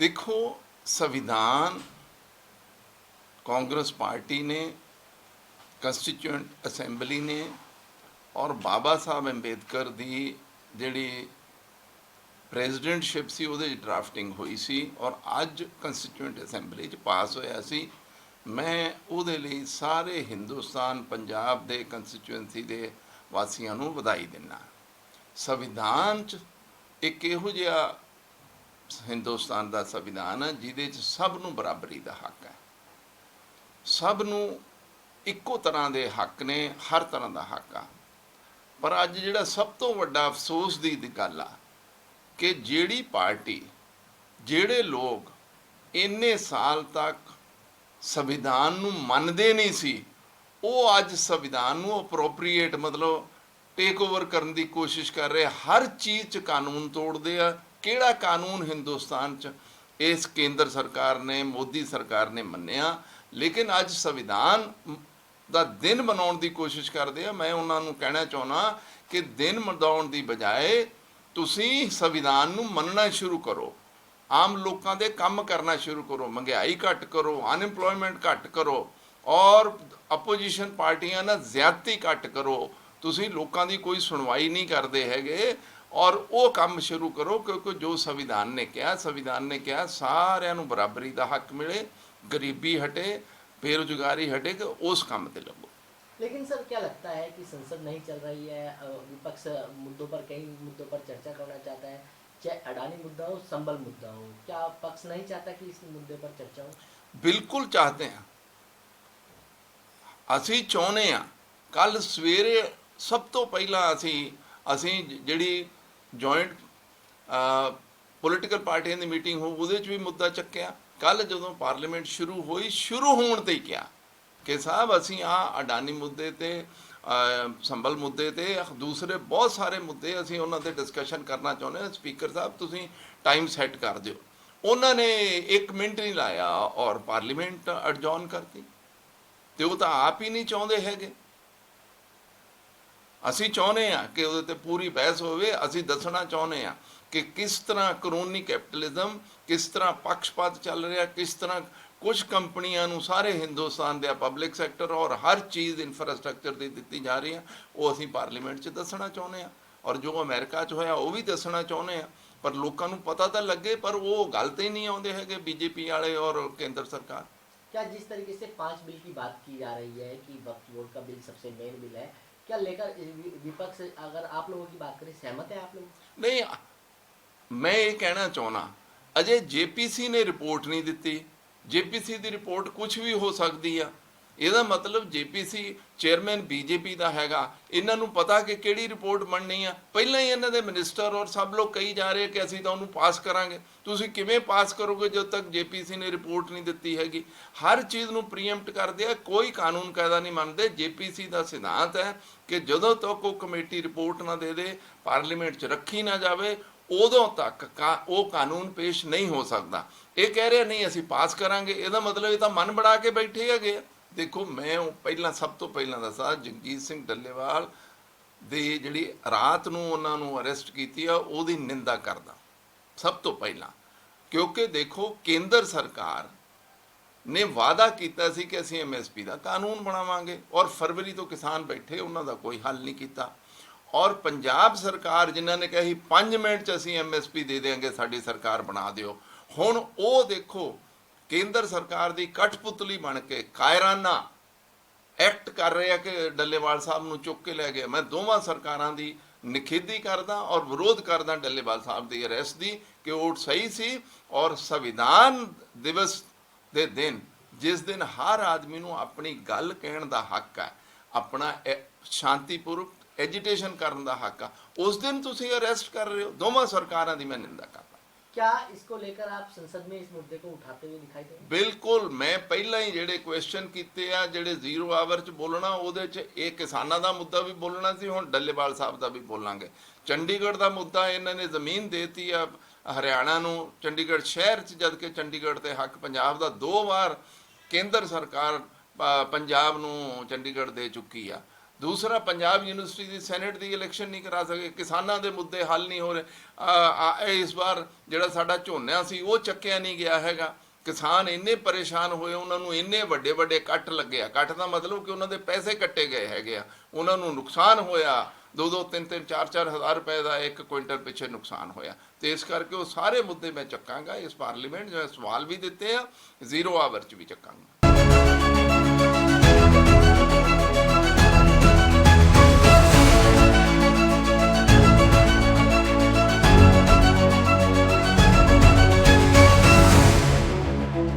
ਦੇਖੋ, ਸੰਵਿਧਾਨ ਕਾਂਗਰਸ ਪਾਰਟੀ ਨੇ ਕੰਸਟੀਚੁਐਂਟ ਅਸੈਂਬਲੀ ਨੇ ਔਰ ਬਾਬਾ ਸਾਹਿਬ ਅੰਬੇਦਕਰ ਦੀ ਜਿਹੜੀ ਪ੍ਰੈਜ਼ੀਡੈਂਟਸ਼ਿਪ ਸੀ, ਉਹਦੇ ਚ ਡਰਾਫਟਿੰਗ ਹੋਈ ਸੀ ਔਰ ਅੱਜ ਕੰਸਟੀਚੁਐਂਟ ਅਸੈਂਬਲੀ ਚ ਪਾਸ ਹੋਇਆ ਸੀ। ਮੈਂ ਉਹਦੇ ਲਈ ਸਾਰੇ ਹਿੰਦੁਸਤਾਨ, ਪੰਜਾਬ ਦੇ ਕੰਸਟੀਚੁਐਂਸੀ ਦੇ ਵਾਸੀਆਂ ਨੂੰ ਵਧਾਈ ਦਿੰਦਾ। ਸੰਵਿਧਾਨ ਚ ਇੱਕ ਇਹੋ ਜਿਹਾ ਹਿੰਦੁਸਤਾਨ ਦਾ ਸੰਵਿਧਾਨ ਹੈ, ਜਿਹਦੇ ਚ ਸਭ ਨੂੰ ਬਰਾਬਰੀ ਦਾ ਹੱਕ ਹੈ। ਸਭ ਨੂੰ ਇੱਕੋ ਤਰ੍ਹਾਂ ਦੇ ਹੱਕ ਨੇ, ਹਰ ਤਰ੍ਹਾਂ ਦਾ ਹੱਕ ਆ। ਪਰ ਅੱਜ ਜਿਹੜਾ ਸਭ ਤੋਂ ਵੱਡਾ ਅਫਸੋਸ ਦੀ ਗੱਲ ਆ ਕਿ ਜਿਹੜੀ ਪਾਰਟੀ, ਜਿਹੜੇ ਲੋਕ ਇੰਨੇ ਸਾਲ ਤੱਕ ਸੰਵਿਧਾਨ ਨੂੰ ਮੰਨਦੇ ਨਹੀਂ ਸੀ, ਉਹ ਅੱਜ ਸੰਵਿਧਾਨ ਨੂੰ ਅਪਰੋਪਰੀਏਟ ਮਤਲਬ ਟੇਕ ਓਵਰ ਕਰਨ ਦੀ ਕੋਸ਼ਿਸ਼ ਕਰ ਰਹੇ ਹਰ ਚੀਜ਼ 'ਚ ਕਾਨੂੰਨ ਤੋੜਦੇ ਆ ਕਿਹੜਾ ਕਾਨੂੰਨ ਹਿੰਦੁਸਤਾਨ 'ਚ ਇਸ ਕੇਂਦਰ ਸਰਕਾਰ ਨੇ, ਮੋਦੀ ਸਰਕਾਰ ਨੇ ਮੰਨਿਆ? ਲੇਕਿਨ ਅੱਜ ਸੰਵਿਧਾਨ ਦਾ ਦਿਨ ਮਨਾਉਣ ਦੀ ਕੋਸ਼ਿਸ਼ ਕਰਦੇ ਆ। ਮੈਂ ਉਹਨਾਂ ਨੂੰ ਕਹਿਣਾ ਚਾਹੁੰਦਾ ਕਿ ਦਿਨ ਮਨਾਉਣ ਦੀ ਬਜਾਏ ਤੁਸੀਂ ਸੰਵਿਧਾਨ ਨੂੰ ਮੰਨਣਾ ਸ਼ੁਰੂ ਕਰੋ। ਆਮ ਲੋਕਾਂ ਦੇ ਕੰਮ ਕਰਨਾ ਸ਼ੁਰੂ ਕਰੋ। ਮਹਿੰਗਾਈ ਘੱਟ ਕਰੋ ਅਨਇੰਪਲੋਇਮੈਂਟ ਘੱਟ ਕਰੋ ਔਰ ਆਪੋਜੀਸ਼ਨ ਪਾਰਟੀਆਂ ਨਾਲ ਜ਼ਿਆਦਤੀ ਘੱਟ ਕਰੋ। ਤੁਸੀਂ ਲੋਕਾਂ ਦੀ ਕੋਈ ਸੁਣਵਾਈ ਨਹੀਂ ਕਰਦੇ ਹੈਗੇ। ਔਰ ਉਹ ਕੰਮ ਸ਼ੁਰੂ ਕਰੋ ਕਿਉਂਕਿ ਜੋ ਸੰਵਿਧਾਨ ਨੇ ਕਿਹਾ ਸੰਵਿਧਾਨ ਨੇ ਕਿਹਾ ਸਾਰਿਆਂ ਨੂੰ ਬਰਾਬਰੀ ਦਾ ਹੱਕ ਮਿਲੇ ਗਰੀਬੀ ਹਟੇ ਬੇਰੁਜ਼ਗਾਰੀ ਹਟੇ ਕਿ ਉਸ ਕੰਮ ਤੇ ਲੱਗੋ लेकिन सर क्या लगता है कि संसद नहीं चल रही है अ, विपक्ष मुद्दों पर कई मुद्दों पर चर्चा करना चाहता है चाहे अडानी मुद्दा हो संबल मुद्दा हो क्या पक्ष नहीं चाहता कि इस मुद्दे पर चर्चा हो ਬਿਲਕੁਲ ਚਾਹਤੇ ਹਾਂ ਅਸੀਂ ਚਾਹੁੰਦੇ ਹਾਂ ਕੱਲ ਸਵੇਰੇ ਸਭ ਤੋਂ ਪਹਿਲਾਂ ਅਸੀਂ ਅਸੀਂ ਜ- ਜਿਹੜੀ ਜੁਆਇੰਟ ਪੋਲੀਟੀਕਲ ਪਾਰਟੀਆਂ ਦੀ ਮੀਟਿੰਗ ਹੋ, ਉਹਦੇ 'ਚ ਵੀ ਮੁੱਦਾ ਚੱਕਿਆ। ਕੱਲ ਜਦੋਂ ਪਾਰਲੀਮੈਂਟ ਸ਼ੁਰੂ ਹੋਈ, ਸ਼ੁਰੂ ਹੋਣ ਤੇ ਹੀ ਕਿਹਾ ਕਿ ਸਾਹਿਬ, ਅਸੀਂ ਆ ਅਡਾਨੀ ਮੁੱਦੇ ਤੇ ਸੰਭਲ ਮੁੱਦੇ ਤੇ, ਦੂਸਰੇ ਬਹੁਤ ਸਾਰੇ ਮੁੱਦੇ ਅਸੀਂ ਉਹਨਾਂ ਤੇ ਡਿਸਕਸ਼ਨ ਕਰਨਾ ਚਾਹੁੰਦੇ ਹਾਂ। ਸਪੀਕਰ ਸਾਹਿਬ, ਤੁਸੀਂ ਟਾਈਮ ਸੈੱਟ ਕਰ ਦਿਓ। ਉਹਨਾਂ ਨੇ 1 ਮਿੰਟ ਨਹੀਂ ਲਾਇਆ ਔਰ ਪਾਰਲੀਮੈਂਟ ਅਡਜੌਨ ਕਰਤੀ। ਤੇ ਉਹ ਤਾਂ ਆਪ ਹੀ ਨਹੀਂ ਚਾਹੁੰਦੇ ਹੈਗੇ। ਅਸੀਂ ਚਾਹੁੰਦੇ ਆ ਕਿ ਉਹਦੇ ਤੇ ਪੂਰੀ ਬਹਿਸ ਹੋਵੇ ਅਸੀਂ ਦੱਸਣਾ ਚਾਹੁੰਦੇ ਆ ਕਿ ਕਿਸ ਤਰ੍ਹਾਂ ਕਾਨੂੰਨੀ ਕੈਪੀਟਲਿਜ਼ਮ ਕਿਸ ਤਰ੍ਹਾਂ ਪੱਖਪਾਤ ਚੱਲ ਰਿਹਾ ਕਿਸ ਤਰ੍ਹਾਂ ਕੁਝ ਕੰਪਨੀਆਂ ਨੂੰ ਸਾਰੇ ਹਿੰਦੁਸਤਾਨ ਦੇ ਪਬਲਿਕ ਸੈਕਟਰ ਔਰ ਹਰ ਚੀਜ਼ ਇਨਫਰਾਸਟ੍ਰਕਚਰ ਦੀ ਦਿੱਤੀ ਜਾ ਰਹੀ ਆ ਉਹ ਅਸੀਂ ਪਾਰਲੀਮੈਂਟ 'ਚ ਦੱਸਣਾ ਚਾਹੁੰਦੇ ਆ ਔਰ ਜੋ ਅਮਰੀਕਾ 'ਚ ਹੋਇਆ ਉਹ ਵੀ ਦੱਸਣਾ ਚਾਹੁੰਦੇ ਆ ਪਰ ਲੋਕਾਂ ਨੂੰ ਪਤਾ ਤਾਂ ਲੱਗੇ ਪਰ ਉਹ ਗੱਲ ਤੇ ਹੀ ਨਹੀਂ ਆਉਂਦੇ ਹੈਗੇ ਬੀਜੇਪੀ ਵਾਲੇ ਔਰ ਕੇਂਦਰ ਸਰਕਾਰ क्या जिस तरीके से पांच बिल की बात की जा रही है कि वक्फ बोर्ड का बिल सबसे मेन बिल है क्या लेकर वि- विपक्ष अगर आप लोगों की बात करें सहमत है आप लोग ਨਹੀਂ ਮੈਂ ਇਹ ਕਹਿਣਾ ਚਾਹੁੰਦਾ ਅਜੇ ਜੇਪੀਸੀ ਨੇ ਰਿਪੋਰਟ ਨਹੀਂ ਦਿੱਤੀ ਜੇਪੀਸੀ ਦੀ ਰਿਪੋਰਟ ਕੁਝ ਵੀ ਹੋ ਸਕਦੀ ਆ ਇਹਦਾ ਮਤਲਬ ਜੇਪੀਸੀ ਚੇਅਰਮੈਨ ਬੀਜੇਪੀ ਦਾ ਹੈਗਾ। ਇਹਨਾਂ ਨੂੰ ਪਤਾ ਕਿ ਕਿਹੜੀ ਰਿਪੋਰਟ ਬਣਨੀ ਆ। ਪਹਿਲਾਂ ਹੀ ਇਹਨਾਂ ਦੇ ਮਿਨਿਸਟਰ ਔਰ ਸਭ ਲੋਕ ਕਹੀ ਜਾ ਰਹੇ ਕਿ ਅਸੀਂ ਤਾਂ ਉਹਨੂੰ ਪਾਸ ਕਰਾਂਗੇ। ਤੁਸੀਂ ਕਿਵੇਂ ਪਾਸ ਕਰੋਗੇ ਜਦੋਂ ਤੱਕ ਜੇਪੀਸੀ ਨੇ ਰਿਪੋਰਟ ਨਹੀਂ ਦਿੱਤੀ ਹੈਗੀ? ਹਰ ਚੀਜ਼ ਨੂੰ ਪ੍ਰੀਐਮਪਟ ਕਰਦੇ ਆ, ਕੋਈ ਕਾਨੂੰਨ ਕਾਇਦਾ ਨਹੀਂ ਮੰਨਦੇ। ਜੇਪੀਸੀ ਦਾ ਸਿਧਾਂਤ ਹੈ ਕਿ ਜਦੋਂ ਤੱਕ ਉਹ ਕਮੇਟੀ ਰਿਪੋਰਟ ਨਾ ਦੇ ਦੇ, ਪਾਰਲੀਮੈਂਟ 'ਚ ਰੱਖੀ ਨਾ ਜਾਵੇ, ਉਦੋਂ ਤੱਕ ਕਾ- ਉਹ ਕਾਨੂੰਨ ਪੇਸ਼ ਨਹੀਂ ਹੋ ਸਕਦਾ। ਇਹ ਕਹਿ ਰਹੇ, ਨਹੀਂ, ਅਸੀਂ ਪਾਸ ਕਰਾਂਗੇ। ਇਹਦਾ ਮਤਲਬ ਇਹ ਤਾਂ ਮਨ ਬਣਾ ਕੇ ਬੈਠੇ ਹੈਗੇ ਆ। ਦੇਖੋ, ਮੈਂ ਉਹ ਪਹਿਲਾਂ, ਸਭ ਤੋਂ ਪਹਿਲਾਂ ਦੱਸਾਂ ਜਗਜੀਤ ਸਿੰਘ ਡੱਲੇਵਾਲ ਦੇ ਜਿਹੜੀ ਰਾਤ ਨੂੰ ਉਹਨਾਂ ਨੂੰ ਅਰੈਸਟ ਕੀਤੀ ਆ, ਉਹਦੀ ਨਿੰਦਾ ਕਰਦਾ, ਸਭ ਤੋਂ ਪਹਿਲਾਂ। ਕਿਉਂਕਿ ਦੇਖੋ, ਕੇਂਦਰ ਸਰਕਾਰ ਨੇ ਵਾਅਦਾ ਕੀਤਾ ਸੀ ਕਿ ਅਸੀਂ ਐਮਐਸਪੀ ਦਾ ਕਾਨੂੰਨ ਬਣਾਵਾਂਗੇ ਔਰ ਫਰਵਰੀ ਤੋਂ ਕਿਸਾਨ ਬੈਠੇ, ਉਹਨਾਂ ਦਾ ਕੋਈ ਹੱਲ ਨਹੀਂ ਕੀਤਾ। ਔਰ ਪੰਜਾਬ ਸਰਕਾਰ, ਜਿਨ੍ਹਾਂ ਨੇ ਕਿਹਾ ਸੀ 5 ਮਿੰਟ ਚ ਅਸੀਂ ਐਮਐਸਪੀ ਦੇ ਦੇਵਾਂਗੇ ਸਾਡੀ ਸਰਕਾਰ ਬਣਾ ਦਿਓ। ਹੁਣ ਉਹ ਦੇਖੋ ਕੇਂਦਰ ਸਰਕਾਰ ਦੀ ਕਠਪੁਤਲੀ ਬਣ ਕੇ ਕਾਇਰਾਨਾ ਐਕਟ ਕਰ ਰਿਹਾ ਕਿ ਡੱਲੇਵਾਲ ਸਾਹਿਬ ਨੂੰ ਚੁੱਕ ਕੇ ਲੈ ਗਿਆ ਮੈਂ ਦੋਵਾਂ ਸਰਕਾਰਾਂ ਦੀ ਨਿਖੇਧੀ ਕਰਦਾ ਔਰ ਵਿਰੋਧ ਕਰਦਾ ਡੱਲੇਵਾਲ ਸਾਹਿਬ ਦੀ ਅਰੈਸਟ ਦੀ ਕਿ ਉਹ ਸਹੀ ਸੀ ਔਰ ਸੰਵਿਧਾਨ ਦਿਵਸ ਦੇ ਦਿਨ, ਜਿਸ ਦਿਨ ਹਰ ਆਦਮੀ ਨੂੰ ਆਪਣੀ ਗੱਲ ਕਹਿਣ ਦਾ ਹੱਕ ਹੈ ਆਪਣਾ ਐ- ਸ਼ਾਂਤੀਪੂਰਵਕ ਐਜੀਟੇਸ਼ਨ ਕਰਨ ਦਾ ਹੱਕ ਆ, ਉਸ ਦਿਨ ਤੁਸੀਂ ਅਰੈਸਟ ਕਰ ਰਹੇ ਹੋ। ਦੋਵਾਂ ਸਰਕਾਰਾਂ ਦੀ ਮੈਂ ਨਿੰਦਾ ਕਰਦਾ। क्या इसको लेकर आप संसद में इस मुद्दे को उठाते हुए दिखाई देंगे ਬਿਲਕੁਲ ਮੈਂ ਪਹਿਲਾਂ ਹੀ ਜਿਹੜੇ ਕੁਐਸਚਨ ਕੀਤੇ ਆ ਜਿਹੜੇ ਜ਼ੀਰੋ ਆਵਰ ਚ ਬੋਲਣਾ ਉਹਦੇ ਚ ਇਹ ਕਿਸਾਨਾਂ ਦਾ ਮੁੱਦਾ ਵੀ ਬੋਲਣਾ ਸੀ ਹੁਣ ਡੱਲੇਵਾਲ ਸਾਹਿਬ ਦਾ ਵੀ ਬੋਲਾਂਗੇ ਚੰਡੀਗੜ੍ਹ ਦਾ ਮੁੱਦਾ ਇਹਨਾਂ ਨੇ ਜ਼ਮੀਨ ਦੇਤੀ ਆ ਹਰਿਆਣਾ ਨੂੰ ਚੰਡੀਗੜ੍ਹ ਸ਼ਹਿਰ ਚ ਜਦ ਕਿ ਚੰਡੀਗੜ੍ਹ ਤੇ ਹੱਕ ਪੰਜਾਬ ਦਾ ਦੋ ਵਾਰ ਕੇਂਦਰ ਸਰਕਾਰ ਪ- ਪੰਜਾਬ ਨੂੰ ਚੰਡੀਗੜ੍ਹ ਦੇ ਚੁੱਕੀ ਆ ਦੂਸਰਾ, ਪੰਜਾਬ ਯੂਨੀਵਰਸਿਟੀ ਦੀ ਸੈਨੇਟ ਦੀ ਇਲੈਕਸ਼ਨ ਨਹੀਂ ਕਰਾ ਸਕੇ। ਕਿਸਾਨਾਂ ਦੇ ਮੁੱਦੇ ਹੱਲ ਨਹੀਂ ਹੋ ਰਹੇ। ਇਸ ਵਾਰ ਜਿਹੜਾ ਸਾਡਾ ਝੋਨਾ ਸੀ, ਉਹ ਚੱਕਿਆ ਨਹੀਂ ਗਿਆ ਹੈਗਾ। ਕਿਸਾਨ ਇੰਨੇ ਪਰੇਸ਼ਾਨ ਹੋਏ, ਉਹਨਾਂ ਨੂੰ ਇੰਨੇ ਵੱਡੇ ਵੱਡੇ ਕੱਟ ਲੱਗੇ ਆ ਕੱਟ ਦਾ ਮਤਲਬ ਕਿ ਉਹਨਾਂ ਦੇ ਪੈਸੇ ਕੱਟੇ ਗਏ ਹੈਗੇ ਆ। ਉਹਨਾਂ ਨੂੰ ਨੁਕਸਾਨ ਹੋਇਆ। ਦੋ ਦੋ ਤਿੰਨ ਤਿੰਨ ਚਾਰ ਚਾਰ ਹਜ਼ਾਰ ਰੁਪਏ ਦਾ ਇੱਕ ਕੁਇੰਟਲ ਪਿੱਛੇ ਨੁਕਸਾਨ ਹੋਇਆ। ਤੇ ਇਸ ਕਰਕੇ ਉਹ ਸਾਰੇ ਮੁੱਦੇ ਮੈਂ ਚੱਕਾਂਗਾ। ਇਸ ਪਾਰਲੀਮੈਂਟ ਜਿਵੇਂ ਸਵਾਲ ਵੀ ਦਿੱਤੇ ਆ। ਜ਼ੀਰੋ ਆਵਰ ਚ ਵੀ ਚੱਕਾਂਗਾ।